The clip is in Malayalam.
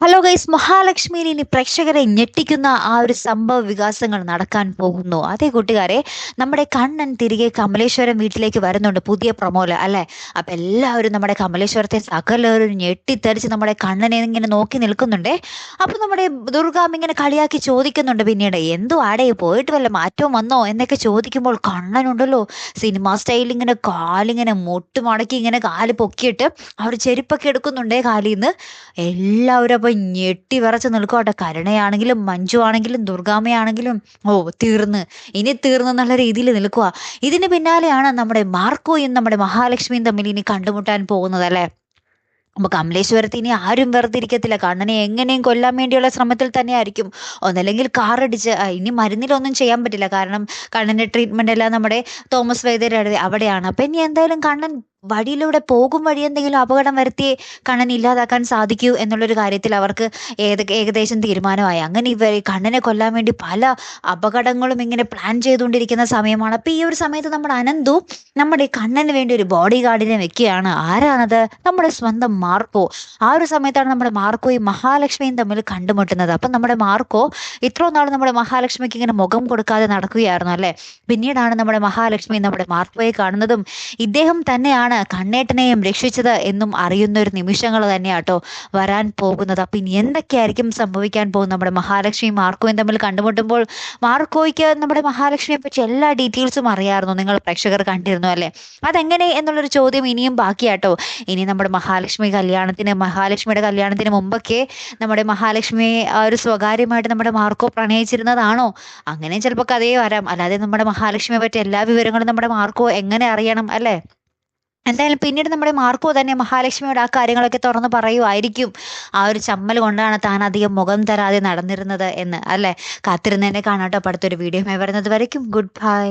ഹലോ ഗൈസ് മഹാലക്ഷ്മിയിൽ ഇനി പ്രേക്ഷകരെ ഞെട്ടിക്കുന്ന ആ ഒരു സംഭവ വികാസങ്ങൾ നടക്കാൻ പോകുന്നു. അതേ കൂട്ടുകാരെ നമ്മുടെ കണ്ണൻ തിരികെ കമലേശ്വരം വീട്ടിലേക്ക് വരുന്നുണ്ട് പുതിയ പ്രൊമോൽ അല്ലെ? അപ്പൊ എല്ലാവരും നമ്മുടെ കമലേശ്വരത്തെ സകലവരും ഞെട്ടിത്തെറിച്ച് നമ്മുടെ കണ്ണനെ ഇങ്ങനെ നോക്കി നിൽക്കുന്നുണ്ടേ. അപ്പൊ നമ്മുടെ ദുർഗാം ഇങ്ങനെ കളിയാക്കി ചോദിക്കുന്നുണ്ട് പിന്നീട് എന്തോ ആടെ പോയിട്ട് വല്ല മാറ്റവും വന്നോ? എന്നൊക്കെ ചോദിക്കുമ്പോൾ കണ്ണനുണ്ടല്ലോ സിനിമ സ്റ്റൈൽ ഇങ്ങനെ കാലിങ്ങനെ മുട്ടുമടക്കി ഇങ്ങനെ കാൽ പൊക്കിയിട്ട് അവർ ചെരുപ്പൊക്കെ എടുക്കുന്നുണ്ടേ കാലിന്ന്. എല്ലാവരും അപ്പൊ ഞെട്ടി വിറച്ച് നിൽക്കും കേട്ടോ കരുണയാണെങ്കിലും മഞ്ജു ആണെങ്കിലും ദുർഗാമയാണെങ്കിലും ഓ തീർന്ന്. ഇനി തീർന്നു എന്നുള്ള രീതിയിൽ നിൽക്കുക ഇതിന് പിന്നാലെയാണ് നമ്മുടെ മാർക്കോയും നമ്മുടെ മഹാലക്ഷ്മിയും തമ്മിൽ ഇനി കണ്ടുമുട്ടാൻ പോകുന്നത് അല്ലേ? അപ്പൊ കമലേശ്വരത്ത് ഇനി ആരും വെറുതിരിക്കത്തില്ല കണ്ണനെ എങ്ങനെയും കൊല്ലാൻ വേണ്ടിയുള്ള ശ്രമത്തിൽ തന്നെ ആയിരിക്കും ഒന്നല്ലെങ്കിൽ കാറടിച്ച് ഇനി മരുന്നിലൊന്നും ചെയ്യാൻ പറ്റില്ല. കാരണം കണ്ണന്റെ ട്രീറ്റ്മെന്റ് എല്ലാം നമ്മുടെ തോമസ് വൈദ്യരുടെ അവിടെയാണ്. അപ്പൊ ഇനി എന്തായാലും കണ്ണൻ വഴിയിലൂടെ പോകും വഴി എന്തെങ്കിലും അപകടം വരുത്തി കണ്ണൻ ഇല്ലാതാക്കാൻ സാധിക്കൂ എന്നുള്ളൊരു കാര്യത്തിൽ അവർക്ക് ഏത് ഏകദേശം തീരുമാനമായി. അങ്ങനെ ഇവർ കണ്ണനെ കൊല്ലാൻ വേണ്ടി പല അപകടങ്ങളും ഇങ്ങനെ പ്ലാൻ ചെയ്തുകൊണ്ടിരിക്കുന്ന സമയമാണ്. അപ്പോൾ ഈ ഒരു സമയത്ത് നമ്മുടെ അനന്തു നമ്മുടെ കണ്ണന് വേണ്ടി ഒരു ബോഡി ഗാർഡിനെ വെക്കുകയാണ്. ആരാണത്? നമ്മുടെ സ്വന്തം മാർക്കോ. ആ ഒരു സമയത്താണ് നമ്മുടെ മാർക്കോയും മഹാലക്ഷ്മിയും തമ്മിൽ കണ്ടുമുട്ടുന്നത്. അപ്പൊ നമ്മുടെ മാർക്കോ ഇത്രയും നാൾ നമ്മുടെ മഹാലക്ഷ്മിക്ക് ഇങ്ങനെ മുഖം കൊടുക്കാതെ നടക്കുകയായിരുന്നു അല്ലെ? പിന്നീടാണ് നമ്മുടെ മഹാലക്ഷ്മി നമ്മുടെ മാർക്കോയെ കാണുന്നതും ഇദ്ദേഹം തന്നെയാണ് കണ്ണേട്ടനെയും രക്ഷിച്ചത് എന്നും അറിയുന്ന ഒരു നിമിഷങ്ങൾ തന്നെയാട്ടോ വരാൻ പോകുന്നത്. അപ്പൊ ഇനി എന്തൊക്കെയായിരിക്കും സംഭവിക്കാൻ പോകുന്നത്? നമ്മുടെ മഹാലക്ഷ്മി മാർക്കോയും തമ്മിൽ കണ്ടുമുട്ടുമ്പോൾ മാർക്കോയ്ക്ക് നമ്മുടെ മഹാലക്ഷ്മിയെ പറ്റി എല്ലാ ഡീറ്റെയിൽസും അറിയാമായിരുന്നു. നിങ്ങൾ പ്രേക്ഷകർ കണ്ടിരുന്നു അല്ലേ? അതെങ്ങനെ എന്നുള്ളൊരു ചോദ്യം ഇനിയും ബാക്കിയാട്ടോ ഇനി നമ്മുടെ മഹാലക്ഷ്മി കല്യാണത്തിന് മഹാലക്ഷ്മിയുടെ കല്യാണത്തിന് മുമ്പൊക്കെ നമ്മുടെ മഹാലക്ഷ്മിയെ ഒരു സ്വകാര്യമായിട്ട് നമ്മുടെ മാർക്കോ പ്രണയിച്ചിരുന്നതാണോ? അങ്ങനെ ചിലപ്പോൾ കഥയെ വരാം. അല്ലാതെ നമ്മുടെ മഹാലക്ഷ്മിയെ പറ്റി എല്ലാ വിവരങ്ങളും നമ്മുടെ മാർക്കോ എങ്ങനെ അറിയണം അല്ലേ? എന്തായാലും പിന്നീട് നമ്മുടെ മാർക്കോ തന്നെ മഹാലക്ഷ്മിയോട് ആ കാര്യങ്ങളൊക്കെ തുറന്ന് പറയുമായിരിക്കും ആ ഒരു ചമ്മൽ കൊണ്ടാണ് താൻ അധികം മുഖം തരാതെ നടന്നിരുന്നത് എന്ന് അല്ലേ? കാത്തിരുന്നതിനെ കാണാട്ടോ. അടുത്തൊരു വീഡിയോ വരുന്നത് വരയ്ക്കും. Good bye